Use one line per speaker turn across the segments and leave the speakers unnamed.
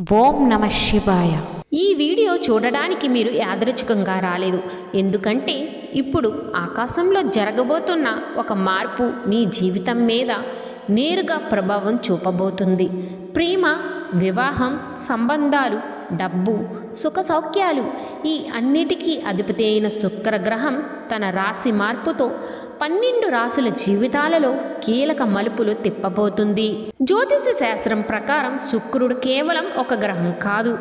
ఓం నమ శివాయ.
ఈ వీడియో చూడడానికి మీరు యాదృచ్ఛికంగా రాలేదు. ఎందుకంటే ఇప్పుడు ఆకాశంలో జరగబోతున్న ఒక మార్పు మీ జీవితం మీద నేరుగా ప్రభావం చూపబోతుంది. ప్రేమ వివాహం సంబంధాలు డబ్బు సుఖ సౌఖ్యాలు ఈ అన్నిటికీ అధిపతి అయిన శుక్రగ్రహం తన రాశి మార్పుతో పన్నెండు రాసుల జీవితాలలో కీలక మలుపులు తిప్పబోతుంది. జ్యోతిష శాస్త్రం ప్రకారం శుక్రుడు కేవలం ఒక గ్రహం కాదు.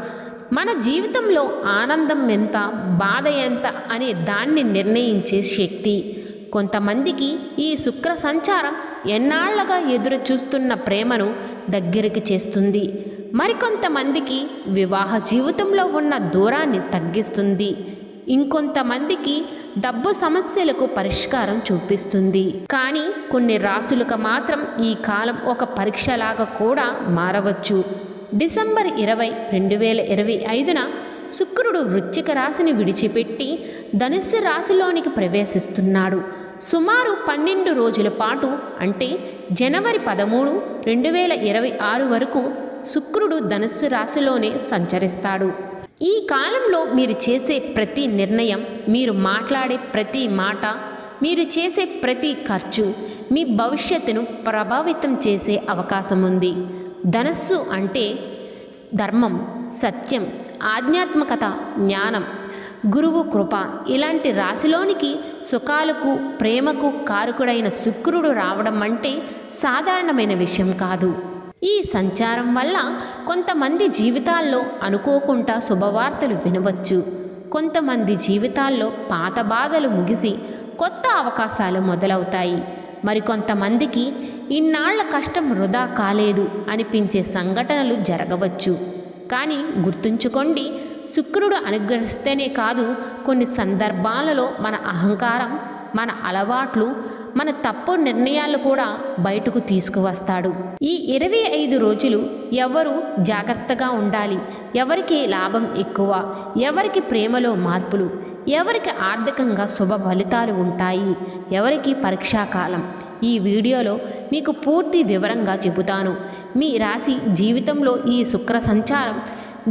మన జీవితంలో ఆనందం ఎంత బాధ ఎంత అనే దాన్ని నిర్ణయించే శక్తి. కొంతమందికి ఈ శుక్ర సంచారం ఎన్నాళ్ళుగా ఎదురు చూస్తున్న ప్రేమను దగ్గరికి చేస్తుంది. మరికొంతమందికి వివాహ జీవితంలో ఉన్న దూరాన్ని తగ్గిస్తుంది. ఇంకొంతమందికి డబ్బు సమస్యలకు పరిష్కారం చూపిస్తుంది. కానీ కొన్ని రాసులకు మాత్రం ఈ కాలం ఒక పరీక్షలాగా కూడా మారవచ్చు. డిసెంబర్ ఇరవై రెండు వేల ఇరవై ఐదున శుక్రుడు వృశ్చిక రాశిని విడిచిపెట్టి ధనుస్సు రాశిలోనికి ప్రవేశిస్తున్నాడు. సుమారు పన్నెండు రోజుల పాటు అంటే జనవరి పదమూడు రెండు వేల ఇరవై ఆరు వరకు శుక్రుడు ధనస్సు రాశిలోనే సంచరిస్తాడు. ఈ కాలంలో మీరు చేసే ప్రతి నిర్ణయం మీరు మాట్లాడే ప్రతి మాట మీరు చేసే ప్రతి ఖర్చు మీ భవిష్యత్తును ప్రభావితం చేసే అవకాశం ఉంది ధనస్సు అంటే ధర్మం సత్యం ఆధ్యాత్మికత జ్ఞానం గురువు కృప. ఇలాంటి రాశిలోనికి సుఖాలకు ప్రేమకు కారకుడైన శుక్రుడు రావడం అంటే సాధారణమైన విషయం కాదు. ఈ సంచారం వల్ల కొంతమంది జీవితాల్లో అనుకోకుండా శుభవార్తలు వినవచ్చు. కొంతమంది జీవితాల్లో పాత బాధలు ముగిసి కొత్త అవకాశాలు మొదలవుతాయి. మరికొంతమందికి ఇన్నాళ్ళ కష్టం వృధా కాలేదు అనిపించే సంఘటనలు జరగవచ్చు. కానీ గుర్తుంచుకోండి శుక్రుడు అనుగ్రహిస్తేనే కాదు కొన్ని సందర్భాలలో మన అహంకారం మన అలవాట్లు మన తప్పు నిర్ణయాలు కూడా బయటకు తీసుకువస్తాడు. ఈ ఇరవై ఐదు రోజులు ఎవరు జాగ్రత్తగా ఉండాలి. ఎవరికి లాభం ఎక్కువ ఎవరికి ప్రేమలో మార్పులు ఎవరికి ఆర్థికంగా శుభ ఫలితాలు ఉంటాయి ఎవరికి పరీక్షాకాలం ఈ వీడియోలో మీకు పూర్తి వివరంగా చెబుతాను. మీ రాశి జీవితంలో ఈ శుక్ర సంచారం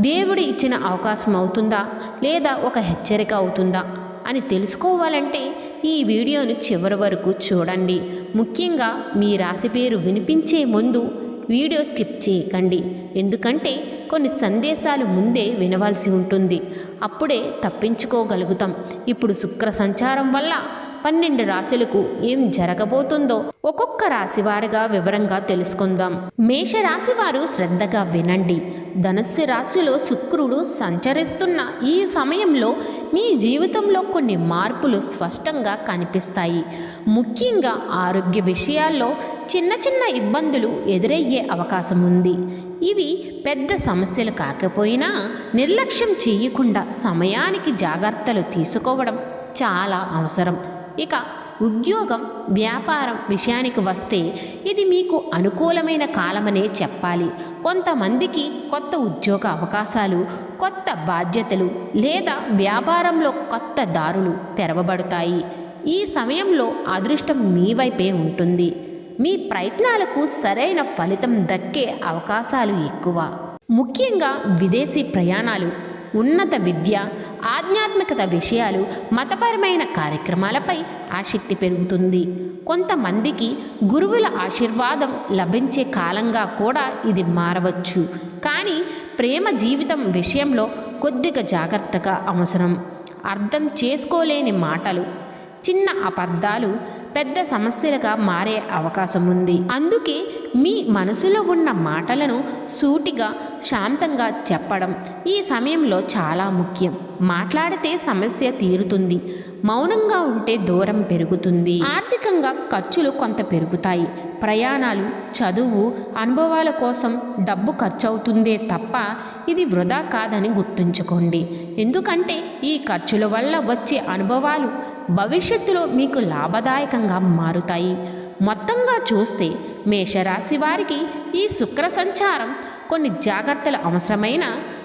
దేవుడు ఇచ్చిన అవకాశం అవుతుందా? లేదా ఒక హెచ్చరిక అవుతుందా? అని తెలుసుకోవాలంటే ఈ వీడియోను చివరి వరకు చూడండి. ముఖ్యంగా మీ రాశి పేరు వినిపించే ముందు వీడియో స్కిప్ చేయకండి. ఎందుకంటే కొన్ని సందేశాలు ముందే వినవలసి ఉంటుంది. అప్పుడే తప్పించుకోగలుగుతాం. ఇప్పుడు శుక్ర సంచారం వల్ల పన్నెండు రాశులకు ఏం జరగబోతుందో ఒక్కొక్క రాశి వారిగా వివరంగా తెలుసుకుందాం. మేషరాశి వారు శ్రద్ధగా వినండి. ధనుస్సు రాశిలో శుక్రుడు సంచరిస్తున్న ఈ సమయంలో మీ జీవితంలో కొన్ని మార్పులు స్పష్టంగా కనిపిస్తాయి. ముఖ్యంగా ఆరోగ్య విషయాల్లో చిన్న చిన్న ఇబ్బందులు ఎదురయ్యే అవకాశం ఉంది. ఇవి పెద్ద సమస్యలు కాకపోయినా నిర్లక్ష్యం చేయకుండా సమయానికి జాగ్రత్తలు తీసుకోవడం చాలా అవసరం. ఇక ఉద్యోగం వ్యాపారం విషయానికి వస్తే ఇది మీకు అనుకూలమైన కాలమనే చెప్పాలి. కొంతమందికి కొత్త ఉద్యోగ అవకాశాలు కొత్త బాధ్యతలు లేదా వ్యాపారంలో కొత్త దారులు తెరవబడతాయి. ఈ సమయంలో అదృష్టం మీ వైపే ఉంటుంది. మీ ప్రయత్నాలకు సరైన ఫలితం దక్కే అవకాశాలు ఎక్కువ. ముఖ్యంగా విదేశీ ప్రయాణాలు ఉన్నత విద్య ఆధ్యాత్మికత విషయాలు మతపరమైన కార్యక్రమాలపై ఆసక్తి పెరుగుతుంది. కొంతమందికి గురువుల ఆశీర్వాదం లభించే కాలంగా కూడా ఇది మారవచ్చు. కానీ ప్రేమ జీవితం విషయంలో కొద్దిగా జాగ్రత్తగా అవసరం. అర్థం చేసుకోలేని మాటలు చిన్న అపార్థాలు పెద్ద సమస్యలుగా మారే అవకాశం ఉంది అందుకే మీ మనసులో ఉన్న మాటలను సూటిగా శాంతంగా చెప్పడం ఈ సమయంలో చాలా ముఖ్యం. మాట్లాడితే సమస్య తీరుతుంది. మౌనంగా ఉంటే దూరం పెరుగుతుంది. ఆర్థికంగా ఖర్చులు కొంత పెరుగుతాయి. ప్రయాణాలు చదువు అనుభవాల కోసం డబ్బు ఖర్చు అవుతుందే తప్ప ఇది వృధా కాదని గుర్తుంచుకోండి. ఎందుకంటే ఈ ఖర్చుల వల్ల వచ్చే అనుభవాలు భవిష్యత్తులో మీకు లాభదాయకంగా మారుతాయి. మొత్తంగా చూస్తే మేషరాశి వారికి ఈ శుక్ర సంచారం కొన్ని జాగ్రత్తలు అవసరమైన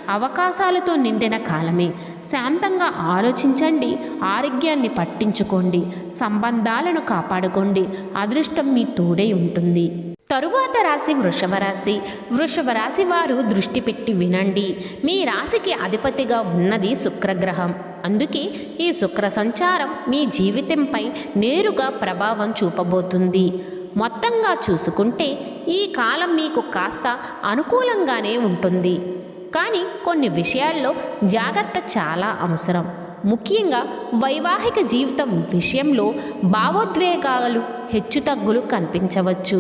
అవకాశాలతో నిండిన కాలమే. శాంతంగా ఆలోచించండి ఆరోగ్యాన్ని పట్టించుకోండి సంబంధాలను కాపాడుకోండి అదృష్టం మీ తోడై ఉంటుంది. తరువాత రాశి వృషభ రాశి. వృషభ రాశి వారు దృష్టి పెట్టి వినండి. మీ రాశికి అధిపతిగా ఉన్నది శుక్రగ్రహం. అందుకే ఈ శుక్ర సంచారం మీ జీవితంపై నేరుగా ప్రభావం చూపబోతుంది. మొత్తంగా చూసుకుంటే ఈ కాలం మీకు కాస్త అనుకూలంగానే ఉంటుంది. కానీ కొన్ని విషయాల్లో జాగ్రత్త చాలా అవసరం. ముఖ్యంగా వైవాహిక జీవితం విషయంలో భావోద్వేగాలు హెచ్చుతగ్గులు కనిపించవచ్చు.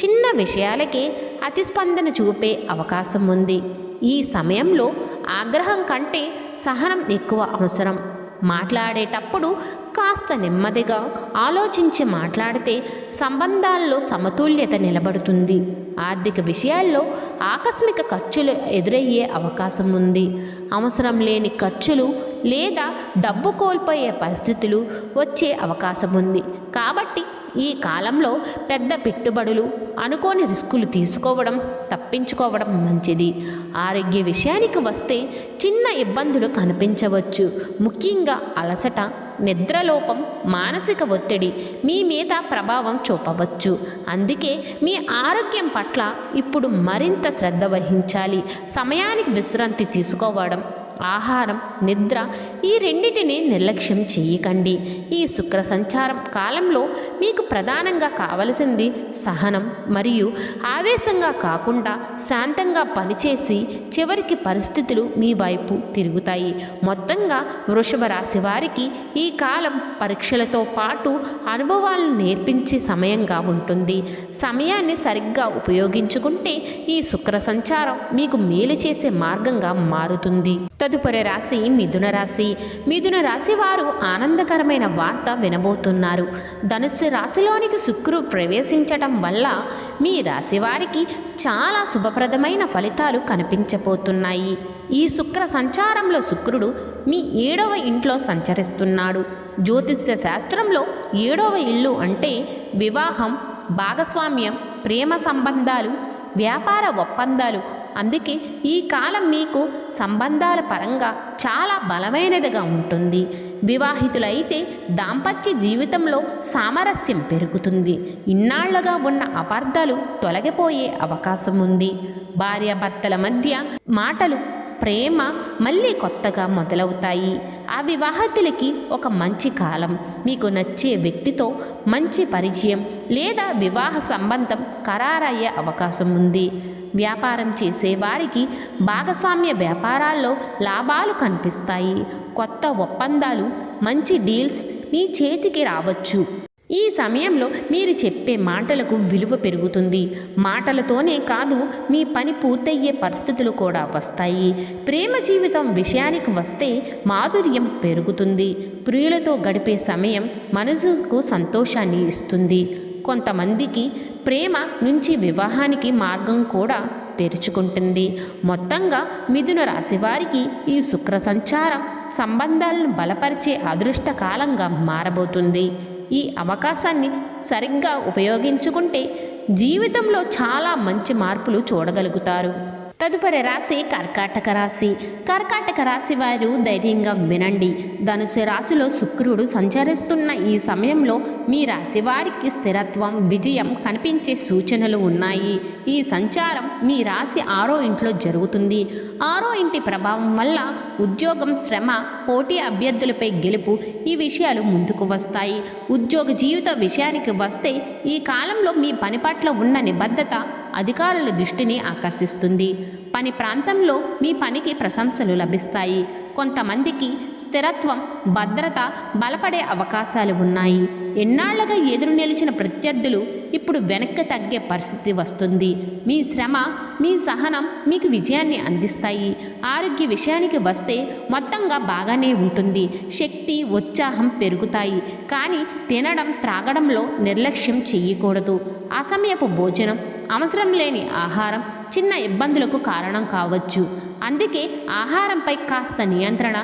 చిన్న విషయాలకే అతిస్పందన చూపే అవకాశం ఉంది. ఈ సమయంలో ఆగ్రహం కంటే సహనం ఎక్కువ అవసరం. మాట్లాడేటప్పుడు కాస్త నెమ్మదిగా ఆలోచించి మాట్లాడితే సంబంధాల్లో సమతుల్యత నిలబడుతుంది. ఆర్థిక విషయాల్లో ఆకస్మిక ఖర్చులు ఎదురయ్యే అవకాశం ఉంది. అవసరం లేని ఖర్చులు లేదా డబ్బు కోల్పోయే పరిస్థితులు వచ్చే అవకాశం ఉంది. కాబట్టి ఈ కాలంలో పెద్ద పెట్టుబడులు అనుకోని రిస్కులు తీసుకోవడం తప్పించుకోవడం మంచిది. ఆరోగ్య విషయానికి వస్తే చిన్న ఇబ్బందులు కనిపించవచ్చు. ముఖ్యంగా అలసట నిద్రలోపం మానసిక ఒత్తిడి మీ మీద ప్రభావం చూపవచ్చు. అందుకే మీ ఆరోగ్యం పట్ల ఇప్పుడు మరింత శ్రద్ధ వహించాలి. సమయానికి విశ్రాంతి తీసుకోవడం ఆహారం నిద్ర ఈ రెండింటిని నిర్లక్ష్యం చేయకండి. ఈ శుక్ర సంచారం కాలంలో మీకు ప్రధానంగా కావలసింది సహనం మరియు ఆవేశంగా కాకుండా శాంతంగా పనిచేసి చివరికి పరిస్థితులు మీ వైపు తిరుగుతాయి. మొత్తంగా వృషభ రాశి వారికి ఈ కాలం పరీక్షలతో పాటు అనుభవాలను నేర్పించే సమయంగా ఉంటుంది. సమయాన్ని సరిగ్గా ఉపయోగించుకుంటే ఈ శుక్ర సంచారం మీకు మేలు చేసే మార్గంగా మారుతుంది. తదుపరి రాశి మిథున రాశి. మిథున రాశి వారు ఆనందకరమైన వార్త వినబోతున్నారు. ధనుస్సు రాశిలోనికి శుక్రుడు ప్రవేశించటం వల్ల మీ రాశి వారికి చాలా శుభప్రదమైన ఫలితాలు కనిపించబోతున్నాయి. ఈ శుక్ర సంచారంలో శుక్రుడు మీ ఏడవ ఇంట్లో సంచరిస్తున్నాడు. జ్యోతిష్య శాస్త్రంలో ఏడవ ఇల్లు అంటే వివాహం భాగస్వామ్యం ప్రేమ సంబంధాలు వ్యాపార ఒప్పందాలు అందుకే ఈ కాలం మీకు సంబంధాల పరంగా చాలా బలమైనదిగా ఉంటుంది. వివాహితులైతే దాంపత్య జీవితంలో సామరస్యం పెరుగుతుంది. ఇన్నాళ్ళుగా ఉన్న అపార్థాలు తొలగిపోయే అవకాశం ఉంది. భార్యాభర్తల మధ్య మాటలు ప్రేమ మళ్ళీ కొత్తగా మొదలవుతాయి. ఆ వివాహితులకి ఒక మంచి కాలం. మీకు నచ్చే వ్యక్తితో మంచి పరిచయం లేదా వివాహ సంబంధం ఖరారయ్యే అవకాశం ఉంది. వ్యాపారం చేసే వారికి భాగస్వామ్య వ్యాపారాల్లో లాభాలు కనిపిస్తాయి. కొత్త ఒప్పందాలు మంచి డీల్స్ మీ చేతికి రావచ్చు. ఈ సమయంలో మీరు చెప్పే మాటలకు విలువ పెరుగుతుంది. మాటలతోనే కాదు మీ పని పూర్తయ్యే పరిస్థితులు కూడా వస్తాయి. ప్రేమ జీవితం విషయానికి వస్తే మాధుర్యం పెరుగుతుంది. ప్రియులతో గడిపే సమయం మనసుకు సంతోషాన్ని ఇస్తుంది. కొంతమందికి ప్రేమ నుంచి వివాహానికి మార్గం కూడా తెరుచుకుంటుంది. మొత్తంగా మిథున రాశి వారికి ఈ శుక్ర సంచారం సంబంధాలను బలపరిచే అదృష్ట కాలంగా మారబోతుంది. ఈ అవకాశాన్ని సరిగ్గా ఉపయోగించుకుంటే జీవితంలో చాలా మంచి మార్పులు చూడగలుగుతారు. తదుపరి రాశి కర్కాటక రాశి. కర్కాటక రాశి వారు ధైర్యంగా వినండి. ధనుసు రాశిలో శుక్రుడు సంచరిస్తున్న ఈ సమయంలో మీ రాశి వారికి స్థిరత్వం విజయం కనిపించే సూచనలు ఉన్నాయి. ఈ సంచారం మీ రాశి ఆరో ఇంట్లో జరుగుతుంది. ఆరో ఇంటి ప్రభావం వల్ల ఉద్యోగం శ్రమ పోటీ అభ్యర్థులపై గెలుపు ఈ విషయాలు ముందుకు వస్తాయి. ఉద్యోగ జీవిత విషయానికి వస్తే ఈ కాలంలో మీ పని పట్ల ఉన్న నిబద్ధత అధికారుల దృష్టిని ఆకర్షిస్తుంది. పని ప్రాంతంలో మీ పనికి ప్రశంసలు లభిస్తాయి. కొంతమందికి స్థిరత్వం భద్రత బలపడే అవకాశాలు ఉన్నాయి. ఎన్నాళ్ళుగా ఎదురు నిలిచిన ప్రత్యర్థులు ఇప్పుడు వెనక్కి తగ్గే పరిస్థితి వస్తుంది. మీ శ్రమ మీ సహనం మీకు విజయాన్ని అందిస్తాయి. ఆరోగ్య విషయానికి వస్తే మొత్తంగా బాగానే ఉంటుంది. శక్తి ఉత్సాహం పెరుగుతాయి. కానీ తినడం త్రాగడంలో నిర్లక్ష్యం చేయకూడదు. అసమయపు భోజనం అవసరం లేని ఆహారం చిన్న ఇబ్బందులకు కారణం కావచ్చు. అందుకే ఆహారంపై కాస్త నియంత్రణ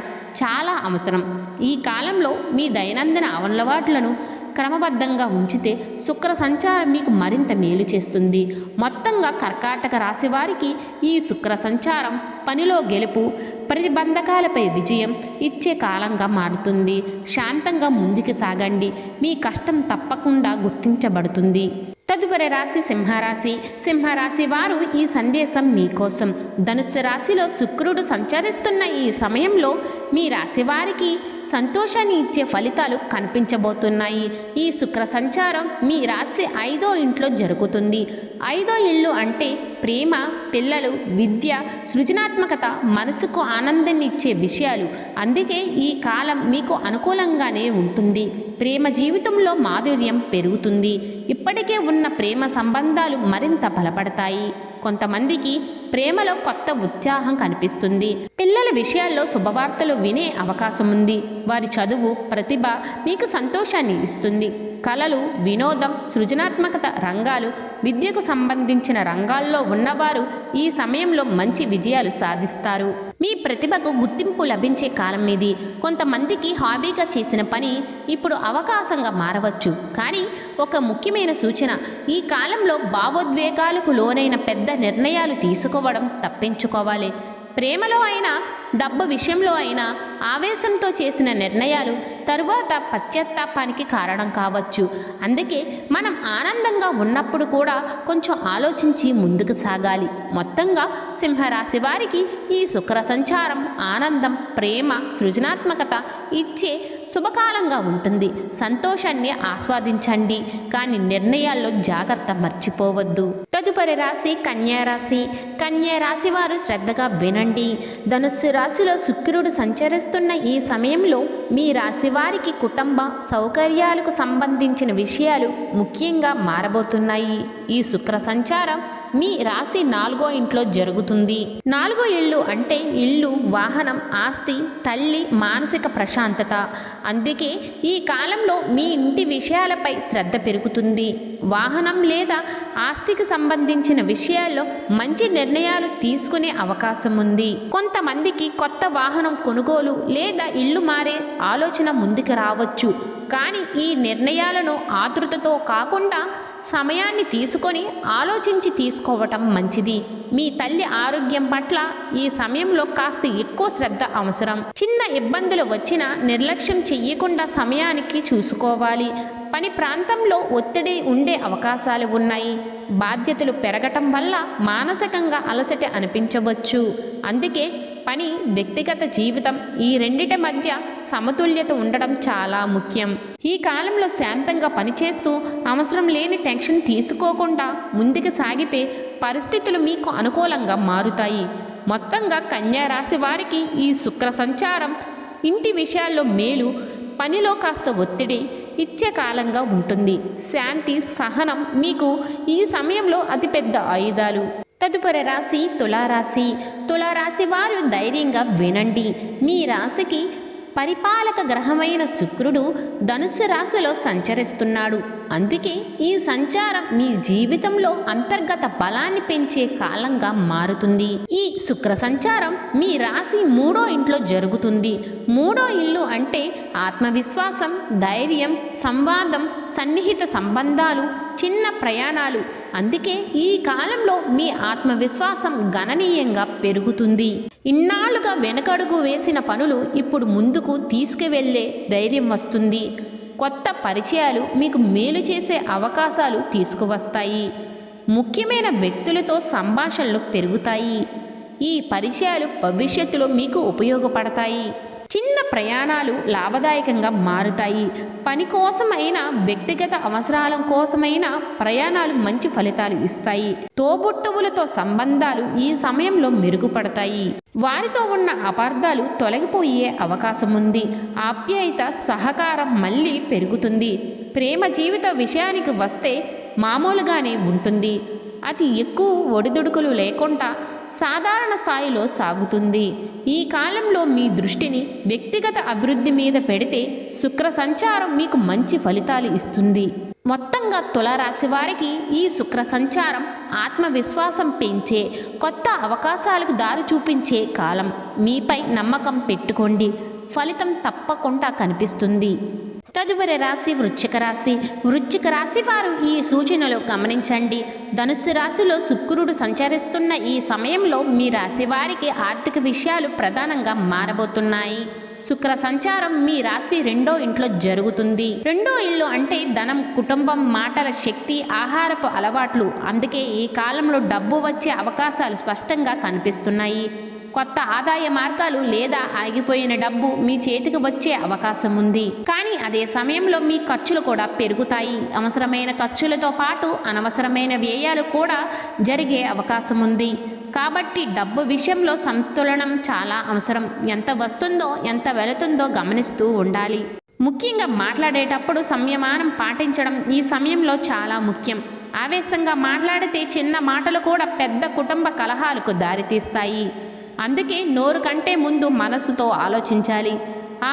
చాలా అవసరం. ఈ కాలంలో మీ దైనందిన అలవాట్లను క్రమబద్ధంగా ఉంచితే శుక్ర సంచారం మీకు మరింత మేలు చేస్తుంది. మొత్తంగా కర్కాటక రాశి వారికి ఈ శుక్ర సంచారం పనిలో గెలుపు ప్రతిబంధకాలపై విజయం ఇచ్చే కాలంగా మారుతుంది. శాంతంగా ముందుకు సాగండి. మీ కష్టం తప్పకుండా గుర్తించబడుతుంది. తదుపరి రాశి సింహరాశి. సింహరాశి వారు ఈ సందేశం మీకోసం. ధనుస్సు రాశిలో శుక్రుడు సంచరిస్తున్న ఈ సమయంలో మీ రాశి వారికి సంతోషాన్ని ఇచ్చే ఫలితాలు కనిపించబోతున్నాయి. ఈ శుక్ర సంచారం మీ రాశి ఐదో ఇంట్లో జరుగుతుంది. ఐదో ఇల్లు అంటే ప్రేమ పిల్లలు విద్య సృజనాత్మకత మనసుకు ఆనందాన్ని ఇచ్చే విషయాలు. అందుకే ఈ కాలం మీకు అనుకూలంగానే ఉంటుంది. ప్రేమ జీవితంలో మాధుర్యం పెరుగుతుంది. ఇప్పటికే ఉన్న ప్రేమ సంబంధాలు మరింత బలపడతాయి. కొంతమందికి ప్రేమలో కొత్త ఉత్సాహం కనిపిస్తుంది. పిల్లల విషయాల్లో శుభవార్తలు వినే అవకాశం ఉంది వారి చదువు ప్రతిభ మీకు సంతోషాన్ని ఇస్తుంది. కళలు వినోదం సృజనాత్మకత రంగాలు విద్యకు సంబంధించిన రంగాల్లో ఉన్నవారు ఈ సమయంలో మంచి విజయాలు సాధిస్తారు. మీ ప్రతిభకు గుర్తింపు లభించే కాలం ఇది. కొంతమందికి హాబీగా చేసిన పని ఇప్పుడు అవకాశంగా మారవచ్చు. కానీ ఒక ముఖ్యమైన సూచన ఈ కాలంలో భావోద్వేగాలకు లోనైన పెద్ద నిర్ణయాలు తీసుకోవడం తప్పించుకోవాలి. ప్రేమలో అయినా డబ్బు విషయంలో అయినా ఆవేశంతో చేసిన నిర్ణయాలు తరువాత పశ్చాత్తాపానికి కారణం కావచ్చు. అందుకే మనం ఆనందంగా ఉన్నప్పుడు కూడా కొంచెం ఆలోచించి ముందుకు సాగాలి. మొత్తంగా సింహరాశి వారికి ఈ శుక్ర సంచారం ఆనందం ప్రేమ సృజనాత్మకత ఇచ్చే శుభకాలంగా ఉంటుంది. సంతోషాన్ని ఆస్వాదించండి. కానీ నిర్ణయాల్లో జాగ్రత్త మర్చిపోవద్దు. తదుపరి రాశి కన్యా రాశి. కన్యా రాశి వారు శ్రద్ధగా వినండి. ధనుస్సు రాశిలో శుక్రుడు సంచరిస్తున్న ఈ సమయంలో మీ రాశి వారికి కుటుంబ సౌకర్యాలకు సంబంధించిన విషయాలు ముఖ్యంగా మారబోతున్నాయి. ఈ శుక్ర సంచారం మీ రాశి నాలుగో ఇంట్లో జరుగుతుంది. నాలుగో ఇల్లు అంటే ఇల్లు వాహనం ఆస్తి తల్లి మానసిక ప్రశాంతత. అందుకే ఈ కాలంలో మీ ఇంటి విషయాలపై శ్రద్ధ పెరుగుతుంది. వాహనం లేదా ఆస్తికి సంబంధించిన విషయాల్లో మంచి నిర్ణయాలు తీసుకునే అవకాశం ఉంది. కొంతమందికి కొత్త వాహనం కొనుగోలు లేదా ఇల్లు మారే ఆలోచన ముందుకు రావచ్చు. కానీ ఈ నిర్ణయాలను ఆతృతతో కాకుండా సమయాన్ని తీసుకొని ఆలోచించి తీసుకోవటం మంచిది. మీ తల్లి ఆరోగ్యం పట్ల ఈ సమయంలో కాస్త ఎక్కువ శ్రద్ధ అవసరం. చిన్న ఇబ్బందులు వచ్చినా నిర్లక్ష్యం చెయ్యకుండా సమయానికి చూసుకోవాలి. పని ప్రాంతంలో ఒత్తిడి ఉండే అవకాశాలు ఉన్నాయి. బాధ్యతలు పెరగటం వల్ల మానసికంగా అలసట అనిపించవచ్చు. అందుకే పని వ్యక్తిగత జీవితం ఈ రెండిటి మధ్య సమతుల్యత ఉండడం చాలా ముఖ్యం. ఈ కాలంలో శాంతంగా పనిచేస్తూ అవసరం లేని టెన్షన్ తీసుకోకుండా ముందుకు సాగితే పరిస్థితులు మీకు అనుకూలంగా మారుతాయి. మొత్తంగా కన్యా రాశి వారికి ఈ శుక్ర సంచారం ఇంటి విషయాల్లో మేలు పనిలో కాస్త ఒత్తిడి ఇచ్చే కాలంగా ఉంటుంది. శాంతి సహనం మీకు ఈ సమయంలో అతిపెద్ద ఆయుధాలు. తదుపరి రాశి తులారాశి. తులారాశి వారు ధైర్యంగా వినండి. మీ రాశికి పరిపాలక గ్రహమైన శుక్రుడు ధనుస్సు రాశిలో సంచరిస్తున్నాడు. అందుకే ఈ సంచారం మీ జీవితంలో అంతర్గత బలాన్ని పెంచే కాలంగా మారుతుంది. ఈ శుక్ర సంచారం మీ రాశి మూడో ఇంట్లో జరుగుతుంది. మూడో ఇల్లు అంటే ఆత్మవిశ్వాసం ధైర్యం సంవాదం సన్నిహిత సంబంధాలు చిన్న ప్రయాణాలు. అందుకే ఈ కాలంలో మీ ఆత్మవిశ్వాసం గణనీయంగా పెరుగుతుంది. ఇన్నాళ్ళుగా వెనకడుగు వేసిన పనులు ఇప్పుడు ముందుకు తీసుకువెళ్ళే ధైర్యం వస్తుంది. కొత్త పరిచయాలు మీకు మేలు చేసే అవకాశాలు తీసుకువస్తాయి. ముఖ్యమైన వ్యక్తులతో సంభాషణలు పెరుగుతాయి. ఈ పరిచయాలు భవిష్యత్తులో మీకు ఉపయోగపడతాయి. చిన్న ప్రయాణాలు లాభదాయకంగా మారుతాయి. పని కోసమైనా వ్యక్తిగత అవసరాల కోసమైనా ప్రయాణాలు మంచి ఫలితాలు ఇస్తాయి. తోబుట్టువులతో సంబంధాలు ఈ సమయంలో మెరుగుపడతాయి. వారితో ఉన్న అపార్థాలు తొలగిపోయే అవకాశం ఉంది. ఆప్యాయత సహకారం మళ్ళీ పెరుగుతుంది. ప్రేమ జీవిత విషయానికి వస్తే మామూలుగానే ఉంటుంది. అతి ఎక్కువ ఒడిదుడుకులు లేకుండా సాధారణ స్థాయిలో సాగుతుంది. ఈ కాలంలో మీ దృష్టిని వ్యక్తిగత అభివృద్ధి మీద పెడితే శుక్ర సంచారం మీకు మంచి ఫలితాలు ఇస్తుంది. మొత్తంగా తులారాశి వారికి ఈ శుక్ర సంచారం ఆత్మవిశ్వాసం పెంచే కొత్త అవకాశాలకు దారి చూపించే కాలం. మీపై నమ్మకం పెట్టుకోండి. ఫలితం తప్పకుండా కనిపిస్తుంది. తదుపరి రాశి వృశ్చిక రాశి. వృశ్చిక రాశి వారు ఈ సూచనలు గమనించండి. ధనుస్సు రాశిలో శుక్రుడు సంచరిస్తున్న ఈ సమయంలో మీ రాశి వారికి ఆర్థిక విషయాలు ప్రధానంగా మారబోతున్నాయి. శుక్ర సంచారం మీ రాశి రెండో ఇంట్లో జరుగుతుంది. రెండో ఇల్లు అంటే ధనం కుటుంబం మాటల శక్తి ఆహారపు అలవాట్లు. అందుకే ఈ కాలంలో డబ్బు వచ్చే అవకాశాలు స్పష్టంగా కనిపిస్తున్నాయి. కొత్త ఆదాయ మార్గాలు లేదా ఆగిపోయిన డబ్బు మీ చేతికి వచ్చే అవకాశం ఉంది. కానీ అదే సమయంలో మీ ఖర్చులు కూడా పెరుగుతాయి. అవసరమైన ఖర్చులతో పాటు అనవసరమైన వ్యయాలు కూడా జరిగే అవకాశం ఉంది. కాబట్టి డబ్బు విషయంలో సంతులనం చాలా అవసరం. ఎంత వస్తుందో ఎంత వెళుతుందో గమనిస్తూ ఉండాలి. ముఖ్యంగా మాట్లాడేటప్పుడు సంయమానం పాటించడం ఈ సమయంలో చాలా ముఖ్యం. ఆవేశంగా మాట్లాడితే చిన్న మాటలు కూడా పెద్ద కుటుంబ కలహాలకు దారితీస్తాయి. అందుకే నోరు కంటే ముందు మనసుతో ఆలోచించాలి.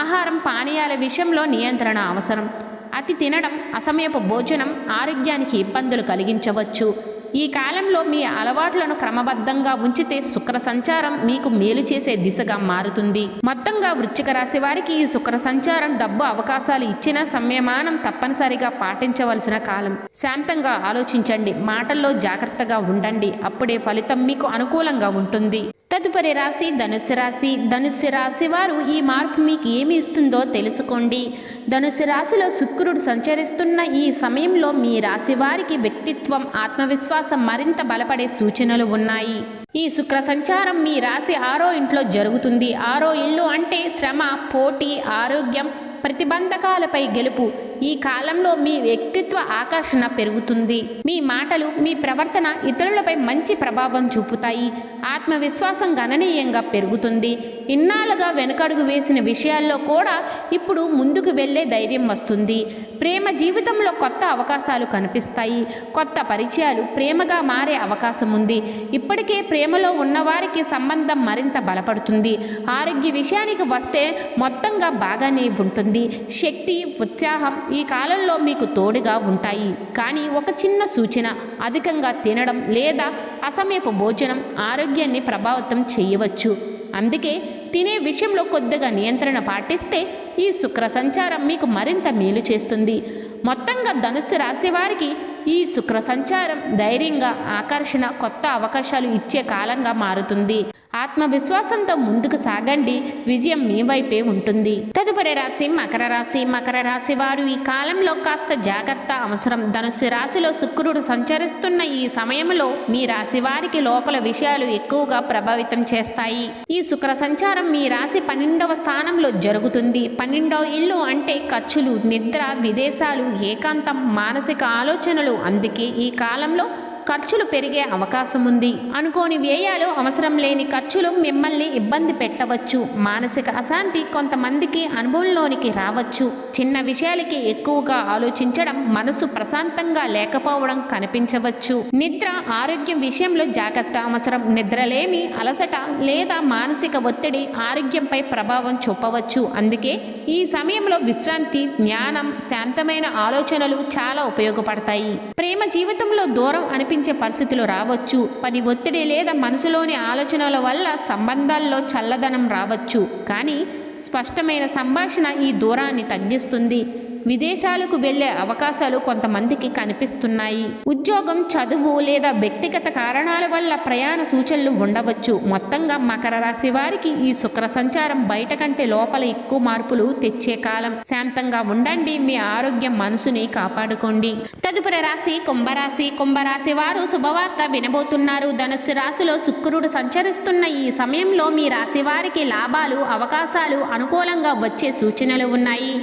ఆహారం పానీయాల విషయంలో నియంత్రణ అవసరం. అతి తినడం అసమయపు భోజనం ఆరోగ్యానికి ఇబ్బందులు కలిగించవచ్చు. ఈ కాలంలో మీ అలవాట్లను క్రమబద్ధంగా ఉంచితే శుక్ర సంచారం మీకు మేలు చేసే దిశగా మారుతుంది. మొత్తంగా వృచ్చిక రాశి వారికి ఈ శుక్ర సంచారం డబ్బు అవకాశాలు ఇచ్చిన సంయమానం తప్పనిసరిగా పాటించవలసిన కాలం. శాంతంగా ఆలోచించండి మాటల్లో జాగ్రత్తగా ఉండండి అప్పుడే ఫలితం మీకు అనుకూలంగా ఉంటుంది. తదుపరి రాశి ధనుసు రాశి. ధనుసు రాశి వారు ఈ మార్పు మీకు ఏమి ఇస్తుందో తెలుసుకోండి. ధనుసు రాశిలో శుక్రుడు సంచరిస్తున్న ఈ సమయంలో మీ రాశి వారికి వ్యక్తిత్వం ఆత్మవిశ్వాసం మరింత బలపడే సూచనలు ఉన్నాయి. ఈ శుక్ర సంచారం మీ రాశి ఆరో ఇంట్లో జరుగుతుంది. ఆరో ఇల్లు అంటే శ్రమ పోటీ ఆరోగ్యం ప్రతిబంధకాలపై గెలుపు. ఈ కాలంలో మీ వ్యక్తిత్వ ఆకర్షణ పెరుగుతుంది. మీ మాటలు మీ ప్రవర్తన ఇతరులపై మంచి ప్రభావం చూపుతాయి. ఆత్మవిశ్వాసం గణనీయంగా పెరుగుతుంది. ఇన్నాళ్ళుగా వెనకడుగు వేసిన విషయాల్లో కూడా ఇప్పుడు ముందుకు వెళ్ళే ధైర్యం వస్తుంది. ప్రేమ జీవితంలో కొత్త అవకాశాలు కనిపిస్తాయి. కొత్త పరిచయాలు ప్రేమగా మారే అవకాశం ఉంది. ఇప్పటికే ప్రేమలో ఉన్నవారికి సంబంధం మరింత బలపడుతుంది. ఆరోగ్య విషయానికి వస్తే మొత్తంగా బాగానే ఉంటుంది శక్తి ఉత్సాహం ఈ కాలంలో మీకు తోడుగా ఉంటాయి. కానీ ఒక చిన్న సూచన అధికంగా తినడం లేదా అసమయపు భోజనం ఆరోగ్యాన్ని ప్రభావితం చేయవచ్చు. అందుకే తినే విషయంలో కొద్దిగా నియంత్రణ పాటిస్తే ఈ శుక్ర సంచారం మీకు మరింత మేలు చేస్తుంది. మొత్తంగా ధనుస్సు రాశి వారికి ఈ శుక్ర సంచారం ధైర్యంగా ఆకర్షణ కొత్త అవకాశాలు ఇచ్చే కాలంగా మారుతుంది. ఆత్మవిశ్వాసంతో ముందుకు సాగండి. విజయం మీ వైపే ఉంటుంది. తదుపరి రాశి మకర రాశి. మకర రాశి వారు ఈ కాలంలో కాస్త జాగ్రత్త అవసరం. ధనుసు రాశిలో శుక్రుడు సంచరిస్తున్న ఈ సమయంలో మీ రాశి వారికి లోపల విషయాలు ఎక్కువగా ప్రభావితం చేస్తాయి. ఈ శుక్ర సంచారం మీ రాశి పన్నెండవ స్థానంలో జరుగుతుంది. పన్నెండవ ఇల్లు అంటే ఖర్చులు నిద్ర విదేశాలు ఏకాంతం మానసిక ఆలోచనలు అందుకే ఈ కాలంలో ఖర్చులు పెరిగే అవకాశం ఉంది. అనుకోని వ్యయాలు అవసరం లేని ఖర్చులు మిమ్మల్ని ఇబ్బంది పెట్టవచ్చు. మానసిక అశాంతి కొంతమందికి అనుభవంలోనికి రావచ్చు. చిన్న విషయాలకి ఎక్కువగా ఆలోచించడం మనసు ప్రశాంతంగా లేకపోవడం కనిపించవచ్చు. నిద్ర ఆరోగ్యం విషయంలో జాగ్రత్త అవసరం. నిద్రలేమి అలసట లేదా మానసిక ఒత్తిడి ఆరోగ్యంపై ప్రభావం చూపవచ్చు. అందుకే ఈ సమయంలో విశ్రాంతి జ్ఞానం శాంతమైన ఆలోచనలు చాలా ఉపయోగపడతాయి. ప్రేమ జీవితంలో దూరం అనిపించే పరిస్థితులు రావచ్చు. పని ఒత్తిడి లేదా మనసులోని ఆలోచనల వల్ల సంబంధాల్లో చల్లదనం రావచ్చు. కానీ స్పష్టమైన సంభాషణ ఈ దూరాన్ని తగ్గిస్తుంది. విదేశాలకు వెళ్ళే అవకాశాలు కొంతమందికి కనిపిస్తున్నాయి. ఉద్యోగం చదువు లేదా వ్యక్తిగత కారణాల వల్ల ప్రయాణ సూచనలు ఉండవచ్చు. మొత్తంగా మకర రాశి వారికి ఈ శుక్ర సంచారం బయట కంటే లోపల ఎక్కువ మార్పులు తెచ్చే కాలం. శాంతంగా ఉండండి మీ ఆరోగ్యం మనసుని కాపాడుకోండి. తదుపరి రాశి కుంభరాశి. కుంభరాశి వారు శుభవార్త వినబోతున్నారు. ధనుస్సు రాశిలో శుక్రుడు సంచరిస్తున్న ఈ సమయంలో మీ రాశి వారికి లాభాలు అవకాశాలు అనుకూలంగా వచ్చే సూచనలు ఉన్నాయి.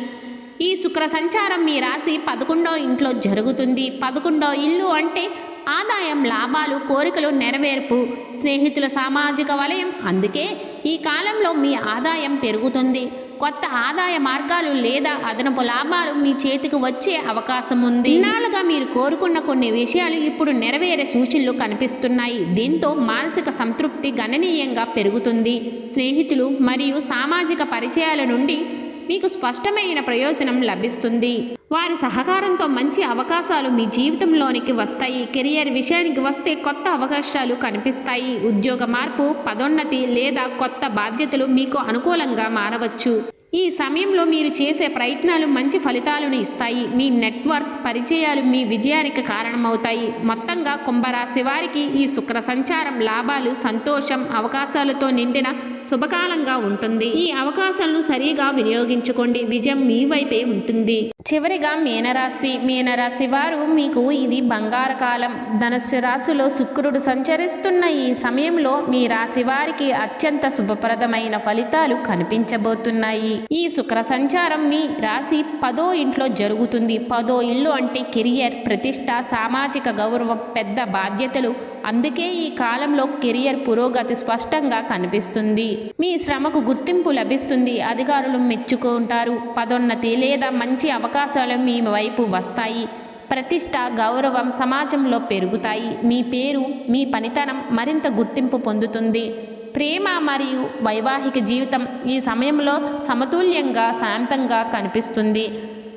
ఈ శుక్ర సంచారం మీ రాశి పదకొండో ఇంట్లో జరుగుతుంది. పదకొండో ఇల్లు అంటే ఆదాయం లాభాలు కోరికలు నెరవేర్పు స్నేహితుల సామాజిక వలయం. అందుకే ఈ కాలంలో మీ ఆదాయం పెరుగుతుంది. కొత్త ఆదాయ మార్గాలు లేదా అదనపు లాభాలు మీ చేతికి వచ్చే అవకాశం ఉంది. ఇన్నాళ్ళుగా మీరు కోరుకున్న కొన్ని విషయాలు ఇప్పుడు నెరవేరే సూచనలు కనిపిస్తున్నాయి. దీంతో మానసిక సంతృప్తి గణనీయంగా పెరుగుతుంది. స్నేహితులు మరియు సామాజిక పరిచయాల నుండి మీకు స్పష్టమైన ప్రయోజనం లభిస్తుంది. వారి సహకారంతో మంచి అవకాశాలు మీ జీవితంలోనికి వస్తాయి. కెరియర్ విషయానికి వస్తే కొత్త అవకాశాలు కనిపిస్తాయి. ఉద్యోగ మార్పు పదోన్నతి లేదా కొత్త బాధ్యతలు మీకు అనుకూలంగా మారవచ్చు. ఈ సమయంలో మీరు చేసే ప్రయత్నాలు మంచి ఫలితాలను ఇస్తాయి. మీ నెట్వర్క్ పరిచయాలు మీ విజయానికి కారణమవుతాయి. మొత్తంగా కుంభరాశి వారికి ఈ శుక్ర సంచారం లాభాలు సంతోషం అవకాశాలతో నిండిన శుభకాలంగా ఉంటుంది. ఈ అవకాశాలను సరిగా వినియోగించుకోండి. విజయం మీ వైపే ఉంటుంది. చివరిగా మీనరాశి. మీనరాశి వారు మీకు ఇది బంగారు కాలం. ధనుస్సు రాశిలో శుక్రుడు సంచరిస్తున్న ఈ సమయంలో మీ రాశి వారికి అత్యంత శుభప్రదమైన ఫలితాలు కనిపించబోతున్నాయి. ఈ శుక్ర సంచారం మీ రాశి పదో ఇంట్లో జరుగుతుంది. పదో ఇల్లు అంటే కెరియర్ ప్రతిష్ట సామాజిక గౌరవం పెద్ద బాధ్యతలు. అందుకే ఈ కాలంలో కెరియర్ పురోగతి స్పష్టంగా కనిపిస్తుంది. మీ శ్రమకు గుర్తింపు లభిస్తుంది. అధికారులు మెచ్చుకుంటారు పదోన్నతి లేదా మంచి అవకాశాలు మీ వైపు వస్తాయి. ప్రతిష్ట గౌరవం సమాజంలో పెరుగుతాయి. మీ పేరు మీ పనితనం మరింత గుర్తింపు పొందుతుంది. ప్రేమ మరియు వైవాహిక జీవితం ఈ సమయంలో సమతుల్యంగా శాంతంగా కనిపిస్తుంది.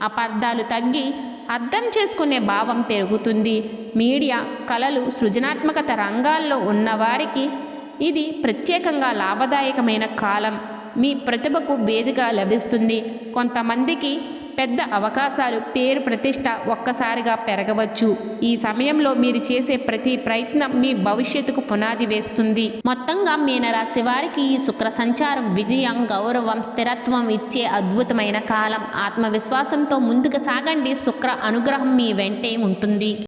అపార్థాలు తగ్గి అర్థం చేసుకునే భావం పెరుగుతుంది. మీడియా కళలు సృజనాత్మకత రంగాల్లో ఉన్నవారికి ఇది ప్రత్యేకంగా లాభదాయకమైన కాలం. మీ ప్రతిభకు వేదిక లభిస్తుంది. కొంతమందికి పెద్ద అవకాశాలు పేరు ప్రతిష్ట ఒక్కసారిగా పెరగవచ్చు. ఈ సమయంలో మీరు చేసే ప్రతి ప్రయత్నం మీ భవిష్యత్తుకు పునాది వేస్తుంది. మొత్తంగా మీనరాశి వారికి ఈ శుక్ర సంచారం విజయం గౌరవం స్థిరత్వం ఇచ్చే అద్భుతమైన కాలం. ఆత్మవిశ్వాసంతో ముందుకు సాగండి. శుక్ర అనుగ్రహం మీ వెంటే ఉంటుంది.